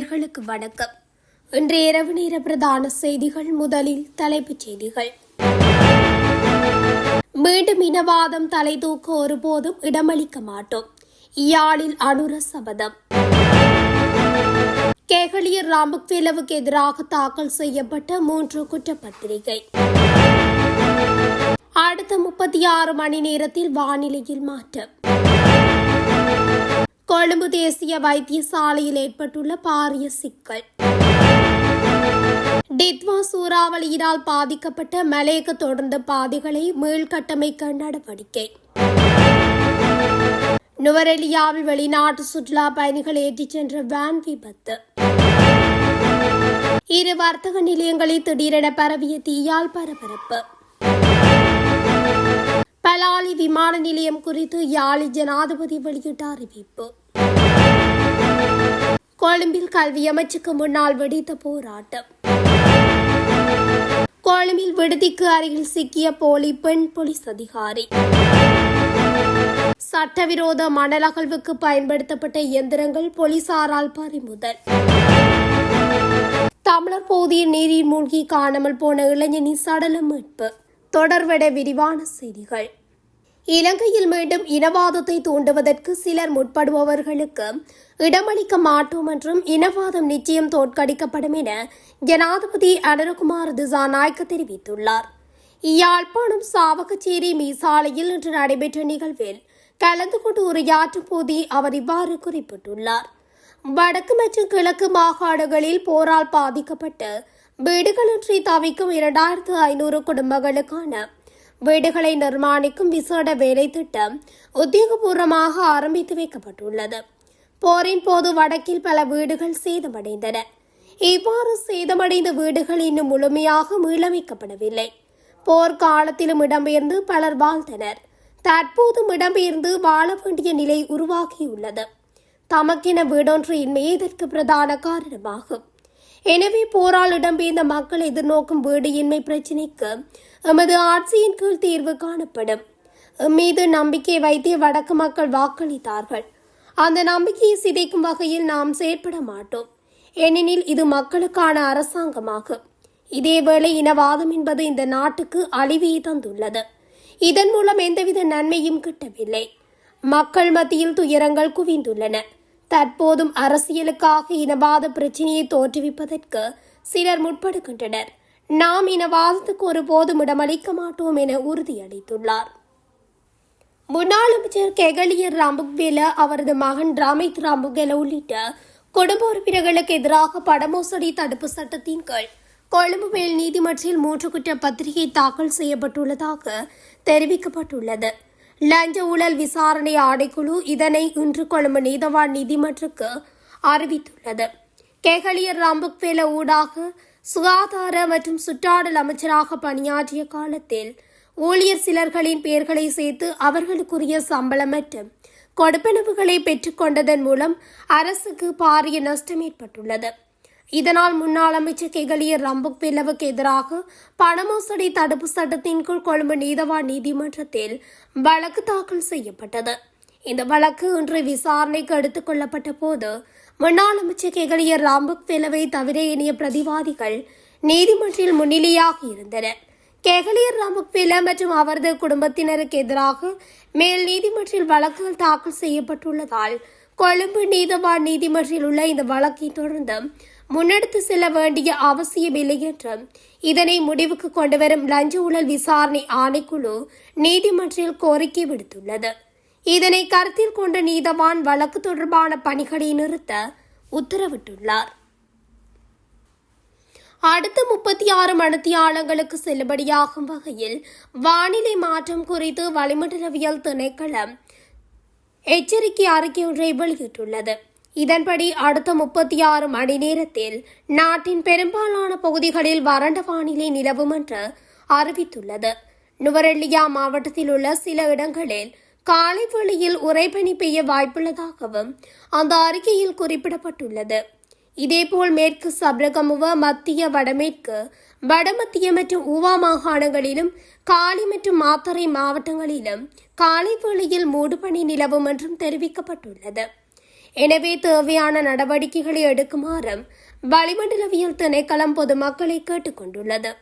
நேயர்களுக்கு வணக்கம். இன்று இரவு நேர பிரதான செய்திகள் முதலில் தலைப்புச் செய்திகள். மீண்டும் இனவாதம் தலை தூக்க ஒருபோதும் இடமளிக்க மாட்டோம். இயாழில் அனுர சபதம். கேகலியர் ராமக்வேலவுக்கு எதிராக தாக்கல் செய்யப்பட்ட மூன்று குற்றப்பத்திரிகை. அடுத்த முப்பத்தி ஆறு மணி நேரத்தில் வானிலையில் மாற்றம். கொழும்பு தேசிய வைத்தியசாலையில் ஏற்பட்டுள்ள பாரிய சிக்கல். டித்வா சூறாவளியினால் பாதிக்கப்பட்ட மலேக தொடர்ந்த பாதைகளை மீள்கட்டமைக்க நடவடிக்கை. நுவரெலியாவில் வெளிநாட்டு சுற்றுலா பயணிகள் ஏற்றிச் சென்ற வேன் விபத்து. இரு வர்த்தக நிலையங்களில் திடீரென பரவிய தீயால் பரபரப்பு. பலாலி விமான நிலையம் குறித்து யாழி ஜனாதிபதி வெளியிட்ட அறிவிப்பு. கொழும்பில் கல்வி அமைச்சுக்கு முன்னால் வெடித்த போராட்டம். கொழும்பில் விடுதிக்கு அருகில் சிக்கிய போலி பெண் போலீஸ் அதிகாரி. சட்டவிரோத மணல் அகழ்வுக்கு பயன்படுத்தப்பட்ட இயந்திரங்கள் போலீசாரால் பறிமுதல். தமிழர் போதிய நீரில் மூழ்கி காணாமல் போன இளைஞனின் சடலம் மீட்பு. தொடர்வட விரிவான செய்திகள். இலங்கையில் மீண்டும் இனவாதத்தை தூண்டுவதற்கு சிலர் முற்படுபவர்களுக்கு இடமளிக்க மாட்டோம் என்றும் இனவாதம் நிச்சயம் தோற்கடிக்கப்படும் என ஜனாதிபதி அனுரகுமார் திசாநாயக்க தெரிவித்துள்ளார். யாழ்ப்பாணம் சாவகச்சேரி மீசாலையில் இன்று நடைபெற்ற நிகழ்வில் கலந்து கொண்டு உரையாற்றும் போதே அவர் இவ்வாறு குறிப்பிட்டுள்ளார். வடக்கு மற்றும் கிழக்கு மாகாணங்களில் போரால் பாதிக்கப்பட்டு வீடுகளின்றி தவிக்கும் இரண்டாயிரத்து ஐநூறு குடும்பங்களுக்கான வீடுகளை நிர்மாணிக்கும் விசேட வேலை திட்டம் உத்தியோகபூர்வமாக ஆரம்பித்து வைக்கப்பட்டுள்ளது. போரின் போது வடக்கில் பல வீடுகள் சேதமடைந்தன. இவ்வாறு சேதமடைந்த வீடுகள் இன்னும் முழுமையாக மீளமைக்கப்படவில்லை. போர்க்காலத்திலும் இடம்பெயர்ந்து பலர் வாழ்ந்தனர். தற்போதும் இடம்பெயர்ந்து வாழ வேண்டிய நிலை உருவாகியுள்ளது. தமக்கென வீடொன்று இன்மையே இதற்கு பிரதான காரணமாகும். எனவே போரால் இடம்பெயர்ந்த மக்கள் எதிர்நோக்கும் வீடியின்மை பிரச்சினைக்கு எமது ஆட்சியின் கீழ் தீர்வு காணப்படும். மீது நம்பிக்கை வைத்தே வடக்கு மக்கள் வாக்களித்தார்கள். அந்த நம்பிக்கையை சிதைக்கும் வகையில் நாம் செயற்பட மாட்டோம். ஏனெனில் இது மக்களுக்கான அரசாங்கமாகும் இதேவேளை இனவாதம் என்பது இந்த நாட்டுக்கு அழிவியை தந்துள்ளது. இதன் மூலம் எந்தவித நன்மையும் கிட்டவில்லை. மக்கள் மத்தியில் துயரங்கள் குவிந்துள்ளன. தற்போதும் அரசியலுக்காக இனவாத பிரச்சினையை தோற்றுவிப்பதற்கு சிலர் முற்படுகின்றனர். நாம் இனவாதத்துக்கு ஒருபோதும் இடமளிக்க மாட்டோம் என உறுதியளித்துள்ளார். முன்னாள் அமைச்சர் கெகலியர் ராம்புக்வேல அவரது மகன் ராமித் ராம்புகேல உள்ளிட்ட குடும்ப உறுப்பினர்களுக்கு எதிராக படமோசடி தடுப்பு சட்டத்தின் கீழ் கொழும்பு மேல் நீதிமன்றில் மூன்று குற்ற பத்திரிகை தாக்கல் செய்யப்பட்டுள்ளதாக தெரிவிக்கப்பட்டுள்ளது. லஞ்ச ஊழல் விசாரணை ஆணைக்குழு இதனை இன்று கொழும்பு நீதவான் நீதிமன்றக்கு அறிவித்துள்ளது. கேகலியர் ராம்புக்வேல ஊடாக சுகாதார மற்றும் சுற்றாடல் அமைச்சராக பணியாற்றிய காலத்தில் ஊழியர் சிலர்களின் பெயர்களை சேர்த்து அவர்களுக்குரிய சம்பளம் மற்றும் கொடுப்பனவுகளை பெற்றுக்கொண்டதன் மூலம் அரசுக்கு பாரிய நஷ்டம் ஏற்பட்டுள்ளது. இதனால் முன்னாள் அமைச்சர் கெகலியர் ரம்புக் பிளவுக்கு எதிராக பணமோசடி தடுப்பு சட்டத்தின் கீழ் கொழும்பு நீதவான் நீதிமன்றத்தில் வழக்கு தாக்கல் செய்யப்பட்டது. இந்த வழக்கு இன்று விசாரணைக்கு எடுத்துக் கொள்ளப்பட்ட போது முன்னாள் அமைச்சர் கெகலியர் ராம்புக் பிளவை தவிர இணைய பிரதிவாதிகள் நீதிமன்றில் முன்னிலையாக இருந்தனர் கெகலியர் ராம்புக் பில மற்றும் அவரது குடும்பத்தினருக்கு எதிராக மேல் நீதிமன்றில் வழக்குகள் தாக்கல் செய்யப்பட்டுள்ளதால் கொழும்பு நீதவான் நீதிமன்றில் உள்ள இந்த வழக்கை தொடர்ந்து முன்னெடுத்து செல்ல வேண்டிய அவசியமில்லை என்றும் இதனை முடிவுக்கு கொண்டுவரும் லஞ்ச ஊழல் விசாரணை ஆணைக்குழு நீதிமன்றில் கோரிக்கை விடுத்துள்ளது. இதனை கருத்தில் கொண்ட நீதவான் வழக்கு தொடர்பான பணிகளை நிறுத்த உத்தரவிட்டுள்ளார். அடுத்த முப்பத்தி ஆறு மணித்தியாலங்களுக்கு செல்லுபடியாகும் வகையில் வானிலை மாற்றம் குறித்து வளிமண்டலவியல் திணைக்களம் எச்சரிக்கை அறிக்கை ஒன்றை வெளியிட்டுள்ளது. இதன்படி அடுத்த முப்பத்தி ஆறு மணி நேரத்தில் நாட்டின் பெரும்பாலான பகுதிகளில் வறண்ட வானிலை நிலவும் என்று அறிவித்துள்ளது. நுவரெல்லியா மாவட்டத்தில் உள்ள சில இடங்களில் காலை வேளையில் உறைபனி பெய்ய வாய்ப்புள்ளதாகவும் அந்த அறிக்கையில் குறிப்பிடப்பட்டுள்ளது. இதேபோல் மேற்கு சப்ரகமுவ மத்திய வடமேற்கு வடமத்திய மற்றும் ஊவா மாகாணங்களிலும் காலி மற்றும் மாத்தறை மாவட்டங்களிலும் காலை வேளையில் மூடுபனி நிலவும் என்றும் தெரிவிக்கப்பட்டுள்ளது. எனவே தேவையான நடவடிக்கைகளை எடுக்குமாறும் வளிமண்டலவியல் திணைக்களம் பொதுமக்களை கேட்டுக்கொண்டுள்ளது.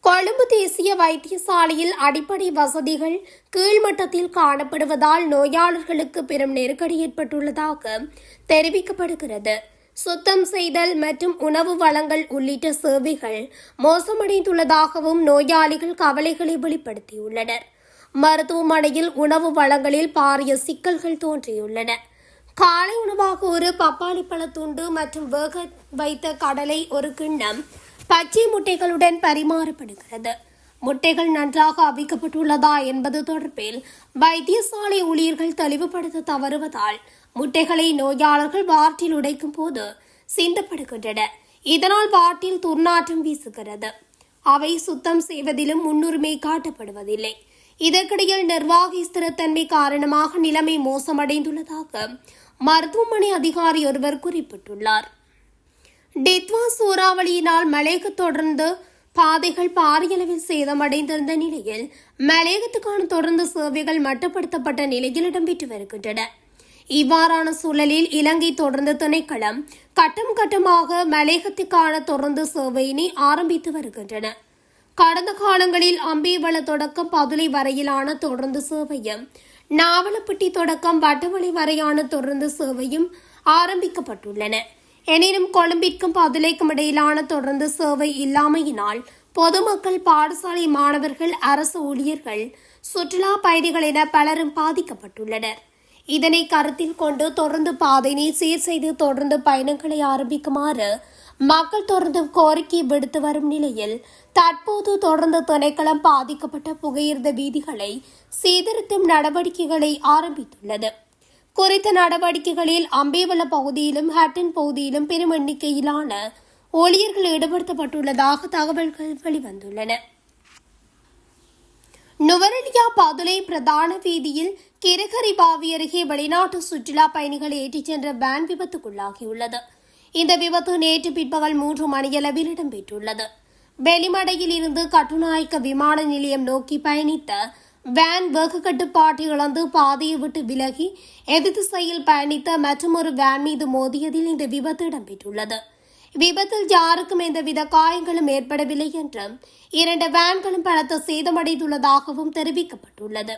கொழும்பு தேசிய வைத்தியசாலையில் அடிப்படை வசதிகள் கீழ்மட்டத்தில் காணப்படுவதால் நோயாளர்களுக்கு பெரும் நெருக்கடி ஏற்பட்டுள்ளதாக தெரிவிக்கப்படுகிறது. சுத்தம் செய்தல் மற்றும் உணவு வழங்கல் உள்ளிட்ட சேவைகள் மோசமடைந்துள்ளதாகவும் நோயாளிகள் கவலைகளை வெளிப்படுத்தியுள்ளனர். மருத்துவமனையில் உணவு வழங்கலில் பாரிய சிக்கல்கள் தோன்றியுள்ளன. காலை உணவாக ஒரு பப்பாளி பழத்துண்டு மற்றும் வேக வைத்த கடலை ஒரு கிண்ணம் பச்சை முட்டைகளுடன் பரிமாறப்படுகிறது. முட்டைகள் நன்றாக அவிக்கப்பட்டுள்ளதா என்பது தொடர்பில் வைத்தியசாலை ஊழியர்கள் தெளிவுபடுத்த தவறுவதால் முட்டைகளை நோயாளர்கள் வார்ட்டில் உடைக்கும் போது சிந்தப்படுகின்றன. இதனால் வார்ட்டில் துர்நாற்றம் வீசுகிறது. அவை சுத்தம் செய்வதிலும் முன்னுரிமை காட்டப்படுவதில்லை. இதற்கிடையில் நிர்வாக ஸ்திரத்தன்மை காரணமாக நிலைமை மோசமடைந்துள்ளதாக மருத்துவமனை அதிகாரி ஒருவர் குறிப்பிட்டுள்ளார். டெத்வா சூறாவளியினால் மலைக்கு தொடர்ந்து பாதைகள் பாரியளவில் சேதமடைந்திருந்த நிலையில் மலையகத்துக்கான தொடர்ந்து சேவைகள் மட்டுப்படுத்தப்பட்ட நிலையில் இடம்பெற்று வருகின்றன. இவ்வாறான சூழலில் இலங்கை தொடர்ந்து திணைக்களம் கட்டம் கட்டமாக மலையகத்துக்கான தொடர்ந்து சேவையினை ஆரம்பித்து வருகின்றன. கடந்த காலங்களில் அம்பிவள தொடக்கம் பதுளை வரையிலான தொடர்ந்து சேவையும் நாவலப்பட்டி தொடக்கம் வட்டவளை வரையான தொடர்ந்து சேவையும் ஆரம்பிக்கப்பட்டுள்ளன. எனினும் கொழும்பிற்கும் பதுளைக்கும் இடையிலான தொடர்ந்து சேவை இல்லாமையினால் பொதுமக்கள் பாடசாலை மாணவர்கள் அரசு ஊழியர்கள் சுற்றுலா பயணிகள் என பலரும் பாதிக்கப்பட்டுள்ளனர். இதனை கருத்தில் கொண்டு தொடர்ந்து பாதையினை சீர் செய்து தொடர்ந்து பயணங்களை ஆரம்பிக்குமாறு மக்கள் தொடர்ந்து கோரிக்கை விடுத்து வரும் நிலையில் தற்போது தொடர்ந்து திணைக்களம் பாதிக்கப்பட்ட புகையிருந்த வீதிகளை சீர்திருத்தும் நடவடிக்கைகளை ஆரம்பித்துள்ளது. குறித்த நடவடிக்கைகளில் அம்பேவள பகுதியிலும் ஹட்டின் பகுதியிலும் பெரும் எண்ணிக்கையிலான ஊழியர்கள் ஈடுபடுத்தப்பட்டுள்ளதாக தகவல்கள் வெளிவந்துள்ளன. நுவரெலியா பதுளை பிரதான வீதியில் கிரகரி பாவி அருகே வெளிநாட்டு சுற்றுலா பயணிகளை ஏற்றிச் சென்ற வேன் விபத்துக்குள்ளாகியுள்ளது. இந்த விபத்து நேற்று பிற்பகல் மூன்று மணியளவில் இடம்பெற்றுள்ளது. வெளிமடையில் இருந்து கட்டுநாயக்க விமான நிலையம் நோக்கி பயணித்த வேன் வெகு கட்டுப்பாட்டை இழந்து பாதையை விட்டு விலகி எதிர்திசையில் பயணித்த மற்றொரு வேன் மீது மோதியதில் இந்த விபத்து இடம்பெற்றுள்ளது. விபத்தில் யாருக்கும் எந்தவித காயங்களும் ஏற்படவில்லை என்றும் இரண்டு வேன்களும் பலத்த சேதமடைந்துள்ளதாகவும் தெரிவிக்கப்பட்டுள்ளது.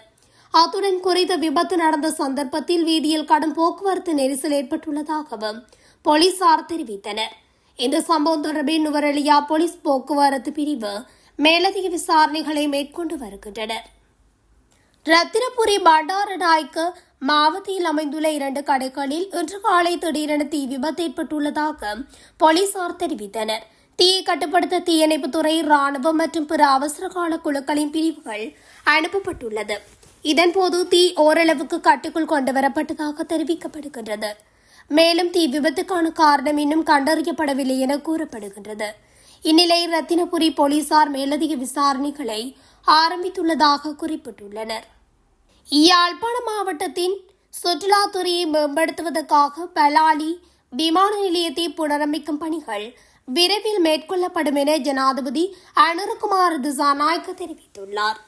அத்துடன் குறித்த விபத்து நடந்த சந்தர்ப்பத்தில் வீதியில் கடும் போக்குவரத்து நெரிசல் ஏற்பட்டுள்ளதாகவும் போலீசார் தெரிவித்தனர். இந்த சம்பவம் தொடர்பில் நுவரெலியா போலீஸ் போக்குவரத்து பிரிவு மேலதிக விசாரணைகளை மேற்கொண்டு வருகின்றனர். ரத்தினபுரி பண்டாரநாய்க்கு மாவட்டத்தில் அமைந்துள்ள இரண்டு கடைகளில் இன்று காலை திடீரென தீ விபத்து ஏற்பட்டுள்ளதாக போலீசார் தெரிவித்தனர். தீயை கட்டுப்படுத்த தீயணைப்புத்துறை ராணுவம் மற்றும் பிற அவசரகால குழுக்களின் பிரிவுகள் அனுப்பப்பட்டுள்ளது. இதன்போது தீ ஓரளவுக்கு கட்டுக்குள் கொண்டுவரப்பட்டதாக தெரிவிக்கப்படுகின்றது. மேலும் தீ விபத்துக்கான காரணம் இன்னும் கண்டறியப்படவில்லை என கூறப்படுகின்றது. இந்நிலையில் ரத்தினபுரி போலீசார் மேலதிக விசாரணைகளை ஆரம்பித்துள்ளதாக குறிப்பிட்டுள்ளனர். யாழ்ப்பாண மாவட்டத்தின் சுற்றுலாத்துறையை மேம்படுத்துவதற்காக பலாலி விமான நிலையத்தை புனரமைக்கும் பணிகள் விரைவில் மேற்கொள்ளப்படும் என ஜனாதிபதி அனுருகுமார் திசாநாயக்க தெரிவித்துள்ளார்.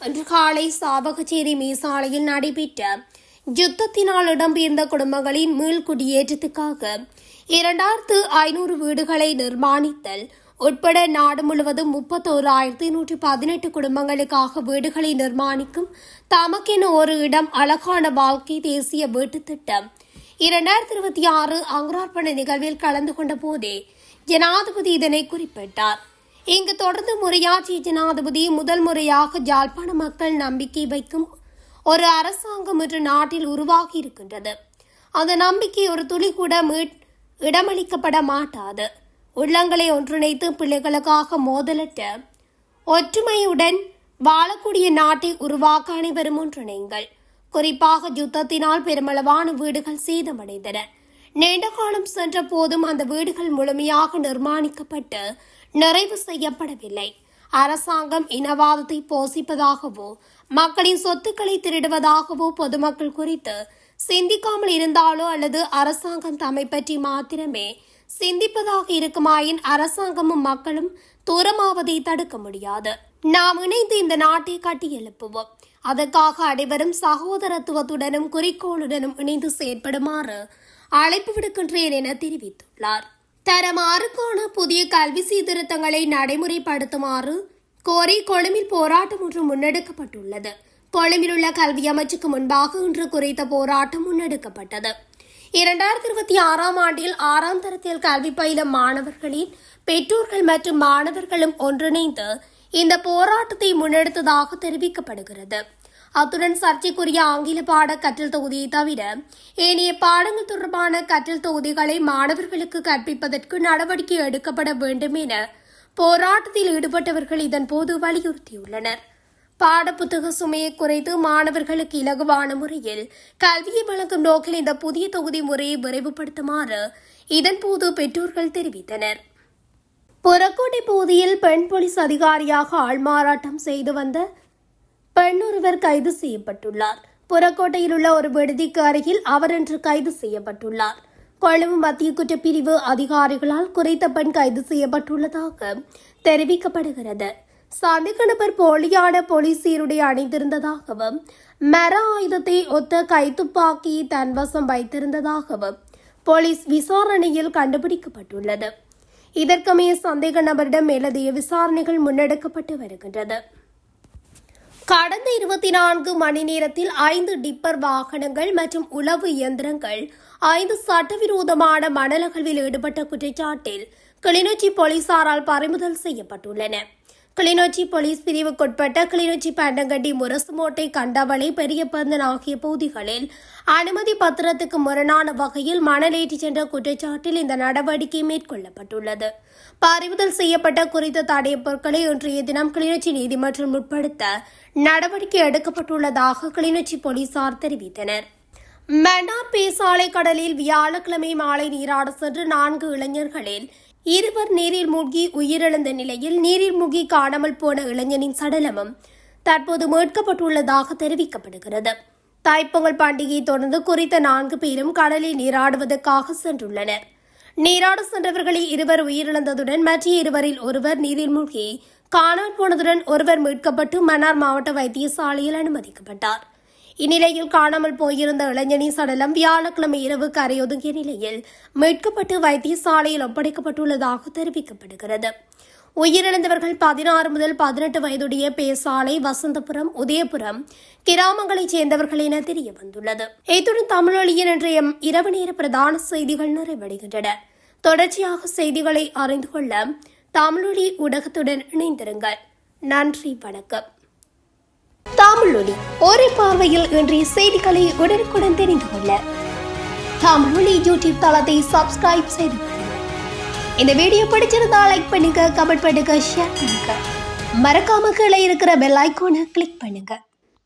இன்று காலை சாவகச்சேரி மீசாலையில் நடைபெற்ற யுத்தத்தினால் இடம்பெயர்ந்த குடும்பங்களின் மீள்குடியேற்றத்துக்காக இரண்டாயிரத்து ஐநூறு வீடுகளை நிர்மாணித்தல் உட்பட நாடு முழுவதும் முப்பத்தோராயிரத்தி நூற்றி பதினெட்டு குடும்பங்களுக்காக வீடுகளை நிர்மாணிக்கும் தமக்கென ஒரு இடம் அழகான வாழ்க்கை தேசிய வீட்டுத் திட்டம். இரண்டாயிரத்தி இருபத்தி ஆறு அங்குரார்ப்பண நிகழ்வில் கலந்து கொண்ட போதே ஜனாதிபதி இதனை குறிப்பிட்டார். இங்கு தொடர்ந்து முறையாற்றிய ஜனாதிபதி முதல் முறையாக ஜாழ்ப்பாண மக்கள் நம்பிக்கை வைக்கும் ஒரு அரசாங்கம் இன்று நாட்டில் உருவாகி இருக்கின்றது. அந்த நம்பிக்கை ஒரு துளி கூட மீட்- இடமளிக்கப்பட மாட்டாது. உள்ளங்களை ஒன்றிணைத்து பிள்ளைகளுக்காக மோதலிட்டு ஒற்றுமையுடன் வாழக்கூடிய நாட்டை உருவாக்க அனைவரும் ஒன்றிணைங்கள். குறிப்பாக யுத்தத்தினால் பெருமளவான வீடுகள் சேதமடைந்தன. நீண்ட காலம் சென்ற போதும் அந்த வீடுகள் முழுமையாக நிர்மாணிக்கப்பட்டு நிறைவு செய்யப்படவில்லை. அரசாங்கம் இனவாதத்தை போசிப்பதாகவோ மக்களின் சொத்துக்களை திருடுவதாகவோ பொதுமக்கள் குறித்து சிந்திக்காமல் இருந்தாலோ அல்லது அரசாங்கம் தம்மை பற்றி மாத்திரமே சிந்திப்பதாக இருக்குமாயின் அரசாங்கமும் மக்களும் தூரமாவதை தடுக்க முடியாது. நாம் இணைந்து இந்த நாட்டை கட்டியெழுப்புவோம் அதற்காக அனைவரும் சகோதரத்துவத்துடனும் குறிக்கோளுடனும் இணைந்து செயற்படுமாறு அழைப்பு விடுக்கின்றேன் என தெரிவித்துள்ளார். தரமாறுக்கான புதிய கல்வி சீர்திருத்தங்களை நடைமுறைப்படுத்துமாறு கோரி கொழும்பில் போராட்டம் ஒன்று முன்னெடுக்கப்பட்டுள்ளது. கொழும்பில் உள்ள கல்வி அமைச்சுக்கு முன்பாக இன்று குறித்த போராட்டம் முன்னெடுக்கப்பட்டது. இரண்டாயிரத்தி இருபத்தி ஆறாம் ஆண்டில் ஆறாம் தரத்தில் கல்வி பயிலும் மாணவர்களின் பெற்றோர்கள் மற்றும் மாணவர்களும் ஒன்றிணைந்து இந்த போராட்டத்தை முன்னெடுத்ததாக தெரிவிக்கப்படுகிறது. அத்துடன் சர்ச்சைக்குரிய ஆங்கில பாட கற்றல் தொகுதியை தவிர ஏனைய பாடங்கள் தொடர்பான கற்றல் தொகுதிகளை மாணவர்களுக்கு கற்பிப்பதற்கு நடவடிக்கை எடுக்கப்பட வேண்டும் என போராட்டத்தில் ஈடுபட்டவர்கள் இதன்போது வலியுறுத்தியுள்ளனர். பாடப்புத்தக சுமையை குறைத்து மாணவர்களுக்கு இலகுவான முறையில் கல்வியை வழங்கும் நோக்கில் இந்த புதிய தொகுதி முறையை விரைவுபடுத்துமாறு இதன்போது பெற்றோர்கள் தெரிவித்தனர். புறக்கோட்டை பகுதியில் பெண் போலீஸ் அதிகாரியாக ஆள்மாறாட்டம் செய்து வந்த பெண் ஒருவர் கைது செய்யப்பட்டுள்ளார். புறக்கோட்டையில் உள்ள ஒரு விடுதிக்கு அருகில் அவர் இன்று கைது செய்யப்பட்டுள்ளார். கொழும்பு மத்திய குற்றப்பிரிவு அதிகாரிகளால் குறித்த பெண் கைது செய்யப்பட்டுள்ளதாக தெரிவிக்கப்படுகிறது. சந்தேக நபர் போலியான போலீஸ் சீருடை அணிந்திருந்ததாகவும் மர ஆயுதத்தை ஒத்த கைத்துப்பாக்கி தன்வசம் வைத்திருந்ததாகவும் போலீஸ் விசாரணையில் கண்டுபிடிக்கப்பட்டுள்ளது. இதற்குமே சந்தேக நபரிடம் மேலதிக விசாரணைகள் முன்னெடுக்கப்பட்டு வருகின்றது. கடந்த இருபத்தி நான்கு மணி நேரத்தில் ஐந்து டிப்பர் வாகனங்கள் மற்றும் உளவு இயந்திரங்கள் ஐந்து சட்டவிரோதமான மணல் அகழ்வில் ஈடுபட்ட குற்றச்சாட்டில் கிளிநொச்சி போலீசாரால் பறிமுதல் செய்யப்பட்டுள்ளன. கிளிநொச்சி போலீஸ் பிரிவுக்குட்பட்ட கிளிநொச்சி பண்டங்கட்டி முரசுமோட்டை கண்டவளை பெரியபந்தன் ஆகிய பகுதிகளில் அனுமதி பத்திரத்துக்கு முரணான வகையில் மணல் சென்ற குற்றச்சாட்டில் இந்த நடவடிக்கை மேற்கொள்ளப்பட்டுள்ளது. பறிமுதல் செய்யப்பட்ட குறித்த தடைய பொருட்களை இன்றைய தினம் கிளிநொச்சி நீதிமன்றம் உட்படுத்த நடவடிக்கை எடுக்கப்பட்டுள்ளதாக கிளிநொச்சி போலீசார் தெரிவித்தனர். மன்னார் பேசாலை கடலில் வியாழக்கிழமை மாலை நீராட சென்று நான்கு இளைஞர்களில் இருவர் நீரில் மூழ்கி உயிரிழந்த நிலையில் நீரில் மூழ்கி காணாமல் போன இளைஞனின் சடலமும் தற்போது மீட்கப்பட்டுள்ளதாக தெரிவிக்கப்படுகிறது. தாய்ப்பொங்கல் பண்டிகையை தொடர்ந்து குறித்த நான்கு பேரும் கடலில் நீராடுவதற்காக சென்றுள்ளனர். நீராட சென்றவர்களில் இருவர் உயிரிழந்ததுடன் மற்ற இருவரில் ஒருவர் நீரில் மூழ்கி காணாமல் போனதுடன் ஒருவர் மீட்கப்பட்டு மன்னார் மாவட்ட வைத்தியசாலையில் அனுமதிக்கப்பட்டார். இந்நிலையில் காணாமல் போயிருந்த இளைஞனின் சடலம் வியாழக்கிழமை இரவு கரையொதுங்கிய நிலையில் மீட்கப்பட்டு வைத்தியசாலையில் ஒப்படைக்கப்பட்டுள்ளதாக தெரிவிக்கப்படுகிறது. உயிரிழந்தவர்கள் பதினாறு முதல் பதினெட்டு வயதுடைய பேசாலை வசந்தபுரம் உதயபுரம் கிராமங்களைச் சேர்ந்தவர்கள் என தெரிய வந்துள்ளது இத்துடன் தமிழொழியின் இன்றைய இரவு நேர பிரதான செய்திகள் நிறைவடைகின்றன. தொடர்ச்சியாக செய்திகளை அறிந்து கொள்ள தமிழொலி ஊடகத்துடன் இணைந்திருங்கள். நன்றி வணக்கம். தமிழொலி ஒரே பார்வையில் இன்றைய செய்திகளை உடனுக்குடன் தெரிந்து கொள்ள. தமிழொலி யூடியூப் தளத்தை சப்ஸ்கிரைப் செய்து இந்த வீடியோ பிடிச்சிருந்தா லைக் பண்ணுங்க கமெண்ட் பண்ணுங்க ஷேர் பண்ணுங்க. மறக்காம கீழே இருக்கிற பெல் ஐக்கோனை கிளிக் பண்ணுங்க.